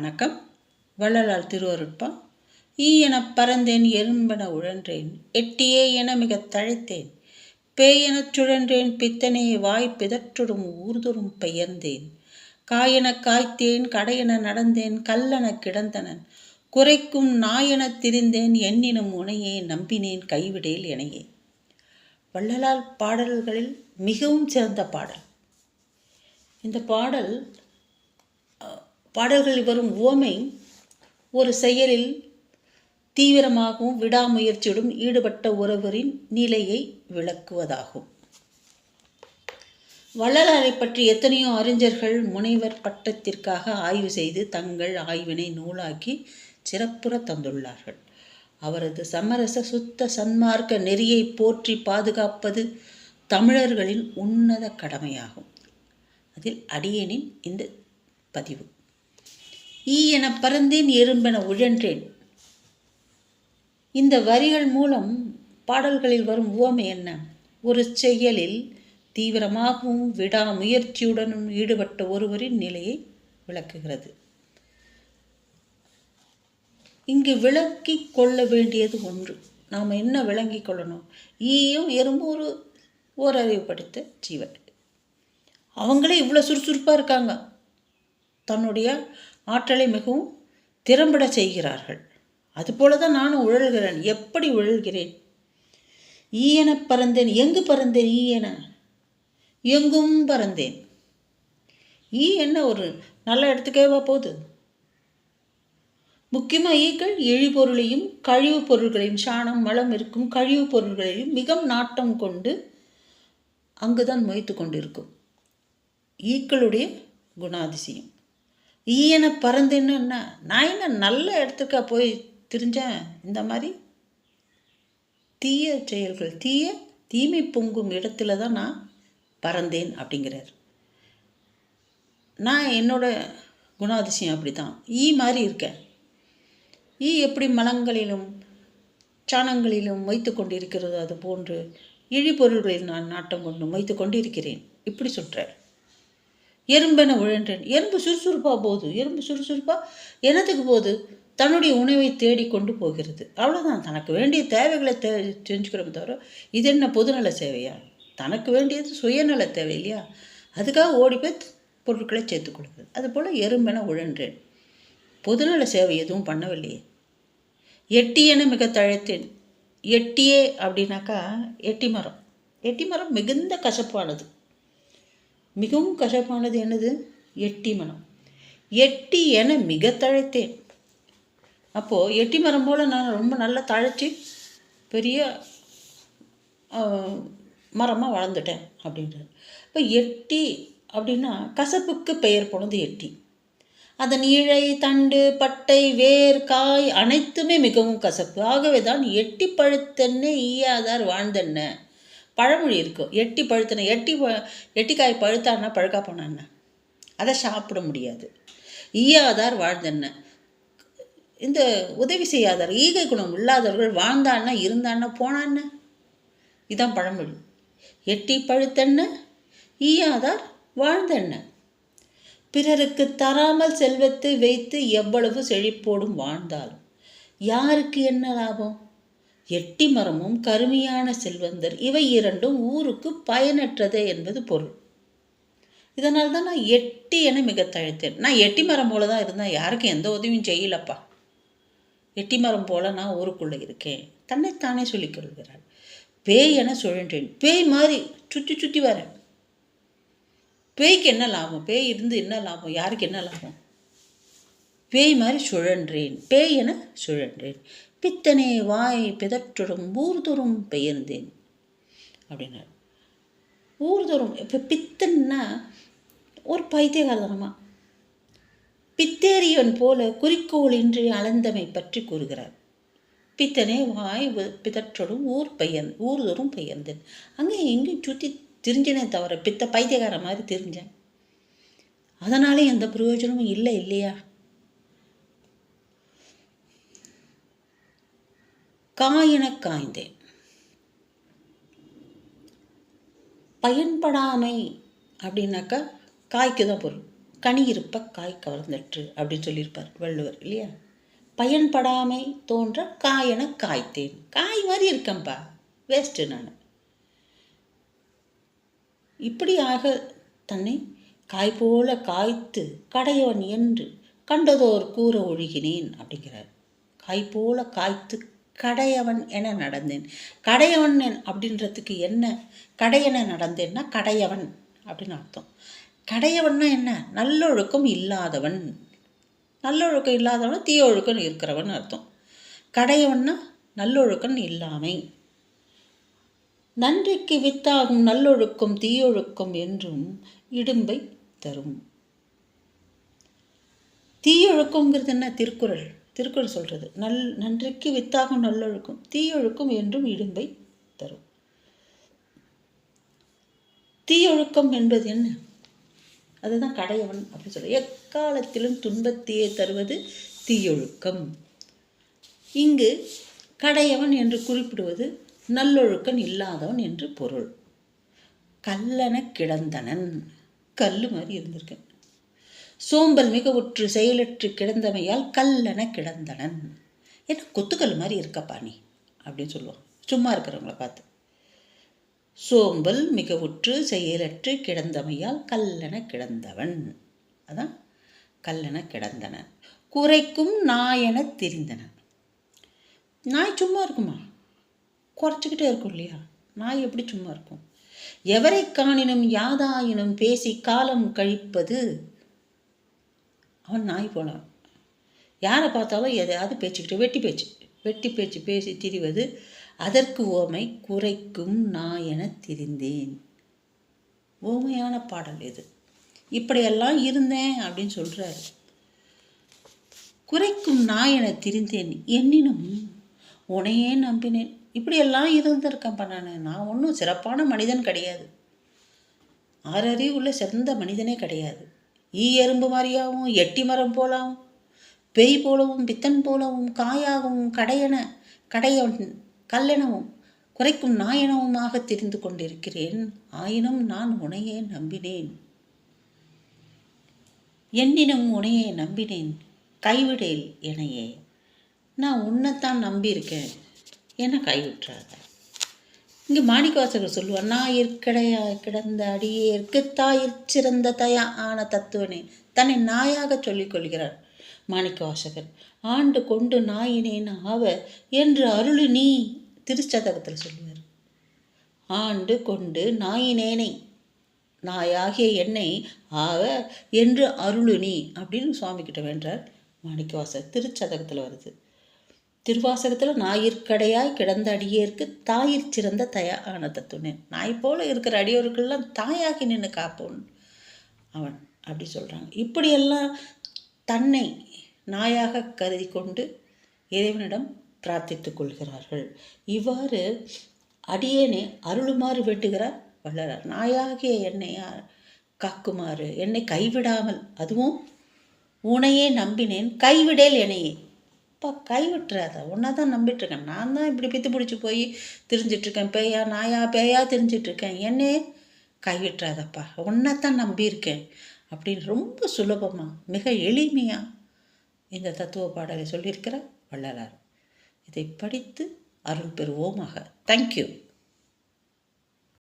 வணக்கம். வள்ளலார் திருவருட்பா. ஈ எனப் பறந்தேன் எறும்பென உழன்றேன். எட்டியே என மிகத் தழைத்தேன். பேயெனச் சுழன்றேன். பித்தனே வாய் பிதற்றுடும் ஊர்தொரும் பெயர்ந்தேன். காயெனக் காய்த்தேன். கடையென நடந்தேன். கல்லெனக் கிடந்தனன். குறைக்கும் நாயெனத் திரிந்தேன். எண்ணினும் உனையே நம்பினேன். கைவிடேல் எனையே. வள்ளலார் பாடல்களில் மிகவும் சிறந்த பாடல். இந்த பாடல் பாடல்களில் வரும் உவமை ஒரு செயலில் தீவிரமாகவும் விடாமுயற்சியுடன் ஈடுபட்ட ஒருவரின் நிலையை விளக்குவதாகும். வள்ளலாரை பற்றி எத்தனையோ அறிஞர்கள் முனைவர் பட்டத்திற்காக ஆய்வு செய்து தங்கள் ஆய்வினை நூலாக்கி சிறப்புற தந்துள்ளார்கள். அவரது சமரச சுத்த சன்மார்க்க நெறியை போற்றி பாதுகாப்பது தமிழர்களின் உன்னத கடமையாகும். அதில் அடியனின் இந்த பதிவு. ஈ என பறந்தேன் எறும்பென உழன்றேன். இந்த வரிகள் மூலம் பாடல்களில் வரும் உவமை என்ன? ஒரு செயலில் தீவிரமாகவும் விடாமுயற்சியுடனும் ஈடுபட்ட ஒருவரின் நிலையை விளக்குகிறது. இங்கு விளக்கி கொள்ள வேண்டியது ஒன்று. நாம் என்ன விளங்கி கொள்ளணும்? ஈயும் எறும்பும் ஒரு ஓரறிவு படித்த ஜீவன். அவங்களே இவ்வளோ சுறுசுறுப்பாக இருக்காங்க. தன்னுடைய ஆற்றலை மிகவும் திறம்பட செய்கிறார்கள். அதுபோல தான் நானும் உழல்கிறேன். எப்படி உழல்கிறேன்? ஈயென பறந்தேன். எங்கு பறந்தேன்? ஈயென எங்கும் பறந்தேன். ஈ என்ன ஒரு நல்ல இடத்துக்கேவா போகுது? முக்கியமாக ஈக்கள் எழிபொருளையும் கழிவுப் பொருள்களையும் சாணம் மலம் இருக்கும் கழிவுப் பொருள்களையும் மிக நாட்டம் கொண்டு அங்குதான் மொய்த்து கொண்டிருக்கும். ஈக்களுடைய குணாதிசயம். ஈயனை பறந்துன்னு என்ன நான் என்ன நல்ல இடத்துக்கா போய் திரிஞ்சேன்? இந்த மாதிரி? தீய செயல்கள் தீய தீமை பொங்கும் இடத்துல தான் நான் பறந்தேன் அப்படிங்கிறார். நான் என்னோட குணாதிசயம் அப்படி தான் ஈ மாதிரி இருக்கேன். ஈ எப்படி மலங்களிலும் சாணங்களிலும் மொய்த்து கொண்டிருக்கிறதோ அது போன்று இழிபொருள்களில் நான் நாட்டம் கொண்டு மொய்த்து கொண்டு இருக்கிறேன் இப்படி சொல்கிறார் எறும்பென உழன்றேன். எறும்பு சுறுசுறுப்பாக போகுது. எறும்பு சுறுசுறுப்பாக என்னத்துக்கு போகுது? தன்னுடைய உணவை தேடி கொண்டு போகிறது. அவ்வளோதான் தனக்கு வேண்டிய தேவைகளை தே செஞ்சுக்கிறோமே தவிர இது என்ன பொதுநல சேவையா? தனக்கு வேண்டியது சுயநல தேவை இல்லையா? அதுக்காக ஓடி போய் பொருட்களை சேர்த்து கொடுக்குது அதுபோல் எறும்பென உழன்றேன். பொதுநல சேவை எதுவும் பண்ணவில்லையே. எட்டியென மிக தழைத்தேன். எட்டியே அப்படின்னாக்கா எட்டி மரம் எட்டி மரம் மிகுந்த கசப்பானது. மிகவும் கசப்பானது என்னது? எட்டி மரம். எட்டி என மிக தழைத்தேன். அப்போது எட்டி மரம் போல் நான் ரொம்ப நல்லா தழைச்சி பெரிய மரமாக வளர்ந்துட்டேன் அப்படின்றது இப்போ எட்டி அப்படின்னா கசப்புக்கு பெயர் போனது எட்டி. அதன் இழை தண்டு பட்டை வேர் காய் அனைத்துமே மிகவும் கசப்பு. ஆகவே தான் எட்டி பழுத்தென்ன ஈயாதார் வாழ்ந்தென்ன? பழமொழி இருக்கும் எட்டி பழுத்தன எட்டி எட்டிக்காய் பழுத்தான்னா பழுக்கா போனான்னா அதை சாப்பிட முடியாது. ஈயாதார் வாழ்ந்தென்ன? இந்த உதவி செய்யாதார் ஈகை குணம் இல்லாதவர்கள் வாழ்ந்தான்னா இருந்தான்னா போனான்னா இதான் பழமொழி. எட்டி பழுத்தென்ன? ஈயாதார் வாழ்ந்தென்ன? பிறருக்கு தராமல் செல்வத்தை வைத்து எவ்வளவு செழிப்போடும் வாழ்ந்தாலும் யாருக்கு என்ன லாபம்? எட்டி மரமும் கருமையான செல்வந்தர். இவை இரண்டும் ஊருக்கு பயனற்றதே என்பது பொருள். இதனால் தான் நான் எட்டி என மிக தழைத்தேன். நான் எட்டி மரம் போல தான் இருந்தேன் யாருக்கும் எந்த உதவியும் செய்யலப்பா. எட்டி மரம் போல நான் ஊருக்குள்ளே இருக்கேன். தன்னைத்தானே சொல்லிக் கொள்கிறாள். பேய் என சுழன்றேன். பேய் மாதிரி சுற்றி சுற்றி வரேன். பேய்க்கு என்ன லாபம்? பேய் இருந்து என்ன லாபம்? யாருக்கு என்ன லாபம்? பேய் மாதிரி சுழன்றேன். பேய் என சுழன்றேன். பித்தனே வாய் பிதற்றுடும் ஊர்தொரும் பெயர்ந்தேன். அப்படின்னார். ஊர்தொரும் இப்போ பித்தன்னா ஒரு பைத்தியகாரதனமாக பித்தேரியன் போல குறிக்கோளின்றி அளந்தமை பற்றி கூறுகிறார். பித்தனே வாய் வி- பிதற்றொடும் ஊர் பெயர் ஊர்தொரும் பெயர்ந்தேன். அங்கே எங்கேயும் சுற்றி திரிஞ்சனே தவிர பித்த பைத்தியகார மாதிரி திரிஞ்சேன். அதனாலே எந்த பிரயோஜனமும் இல்லை இல்லையா? காயின காய்ந்தேன். பயன்படாமை அப்படின்னாக்கா காய்க்கு தான் பொருள். கனி இருப்ப காய் கவர்ந்தற்று அப்படின்னு சொல்லியிருப்பார் வள்ளுவர் இல்லையா? பயன்படாமை தோன்ற காயென காய்த்தேன். காய் மாதிரி இருக்கேன்ப்பா வேஸ்ட்டு நான். இப்படியாக தன்னை காய் போல காய்த்து கடையவன் என்று கண்டதோர் கூற ஒழுகினேன் அப்படிங்கிறார். காய் போல காய்த்து கடையவன் என நடந்தேன். கடையவன் அப்படின்றதுக்கு என்ன? கடையென நடந்தேன்னா கடையவன் அப்படின்னு அர்த்தம். கடையவன்னா என்ன? நல்லொழுக்கம் இல்லாதவன். நல்லொழுக்கம் இல்லாதவன் தீயொழுக்கம் இருக்கிறவன் அர்த்தம். கடையவன்னா நல்லொழுக்கம் இல்லாமை. நன்றிக்கு வித்தாகும் நல்லொழுக்கம் தீயொழுக்கம் என்றும் இடும்பை தரும். தீயொழுக்கங்கிறது என்ன? திருக்குறள். திருக்குறள் சொல்கிறது நல் நன்றிக்கு வித்தாகும் நல்லொழுக்கம் தீயொழுக்கம் என்றும் இடும்பை தரும். தீயொழுக்கம் என்பது என்ன? அதுதான் கடையவன் அப்படின்னு சொல்ல எக்காலத்திலும் துன்பத்தையே தருவது தீயொழுக்கம். இங்கு கடையவன் என்று குறிப்பிடுவது நல்லொழுக்கம் இல்லாதவன் என்று பொருள். கல்லன கிடந்தனன். கல் மாதிரி இருந்திருக்கேன் சோம்பல் மிக உற்று செயலற்று கிடந்தமையால் கல்லென கிடந்தனன். என்ன கொத்துக்கல் மாதிரி இருக்கப்பா நீ? அப்படின்னு சொல்லுவான். சும்மா இருக்கிறவங்கள பார்த்து. சோம்பல் மிக உற்று செயலற்று கிடந்தமையால் கல்லென கிடந்தவன். அதான் கல்லென கிடந்தனன். குறைக்கும் நாயென தெரிந்தனன். நாய் சும்மா இருக்குமா? குறைச்சிக்கிட்டே இருக்கும் இல்லையா? நாய் எப்படி சும்மா இருக்கும்? எவரை காணினும் யாதாயினும் பேசி காலம் கழிப்பது அவன் நாய் போனான் யாரை பார்த்தாலும் எதையாவது பேச்சுக்கிட்டு வெட்டி பேச்சு வெட்டி பேச்சு பேசி திரிவது அதற்கு ஓமை குறைக்கும் நான் என திரிந்தேன். ஓமையான பாடல் இது. இப்படியெல்லாம் இருந்தேன் அப்படின்னு சொல்கிறாரு குறைக்கும் நான் என திரிந்தேன் எண்ணினும் உனையே நம்பினேன். இப்படியெல்லாம் இருந்திருக்கேன்ப்பா நான். நான் ஒன்றும் சிறப்பான மனிதன் கிடையாது. ஆறறிவு உள்ள சிறந்த மனிதனே கிடையாது. ஈ எறும்பு மாதிரியாகவும் எட்டி மரம் போலாவும் பேய் போலவும் பித்தன் போலவும் காயாகவும் கடையென கடையவன் கல்லெனவும் குறைக்கும் நாயனவுமாக தெரிந்து கொண்டிருக்கிறேன். ஆயினும் நான் உனையே நம்பினேன். என்னினும் உனையே நம்பினேன். கைவிடேல் எனையே நான் உன்னைத்தான் நம்பியிருக்கேன். என்ன கைவிட்டுறாத? இங்கே மாணிக்கவாசகர் சொல்லுவார் நான் இருக்கடையா கிடந்த அடியேற்கு தாயிற் சிறந்த தயா ஆன தத்துவனே தன்னை நாயாக சொல்லிக் கொள்கிறார் மாணிக்கவாசகர். ஆண்டு கொண்டு நாயினேன் ஆவ என்று அருளு நீ திருச்சதகத்தில் சொல்லுவார். ஆண்டு கொண்டு நாயினேனை நாயாகிய என்னை ஆவ என்று அருளு நீ அப்படின்னு சுவாமி கிட்ட வேண்டார் மாணிக்கவாசகர். திருச்சதகத்தில் வருது. திருவாசகத்தில் ஞாயிற்கடையாய் கிடந்த அடியேற்கு தாயிற் சிறந்த தயா ஆன தத்துவனே நாய் போல இருக்கிற அடியோருக்கெல்லாம் தாயாகி நின்று காப்போன் அவன் அப்படி சொல்கிறாங்க இப்படியெல்லாம் தன்னை நாயாக கருதி கொண்டு இறைவனிடம் பிரார்த்தித்து கொள்கிறார்கள். இவ்வாறு அடியேனே அருளுமாறு வேண்டுகிறார் வள்ளலார். நாயாகிய என்னை காக்குமாறு? என்னை கைவிடாமல் அதுவும் உனையே நம்பினேன் கைவிடேல் என்னையே. அப்பா கைவிட்டுறாத. உன்னை தான் நம்பிட்டுருக்கேன். நான் தான் இப்படி பித்து பிடிச்சி போய் தெரிஞ்சிட்ருக்கேன் பேயா நாயா பேயா தெரிஞ்சிட்ருக்கேன் என்னே? கைவிட்டுறாதப்பா. உன்னை தான் நம்பியிருக்கேன். அப்படின்னு ரொம்ப சுலபமாக மிக எளிமையாக இந்த தத்துவ பாடலை சொல்லியிருக்கிற வள்ளலார். இதை படித்து அருள் பெறுவோமாக. தேங்க்யூ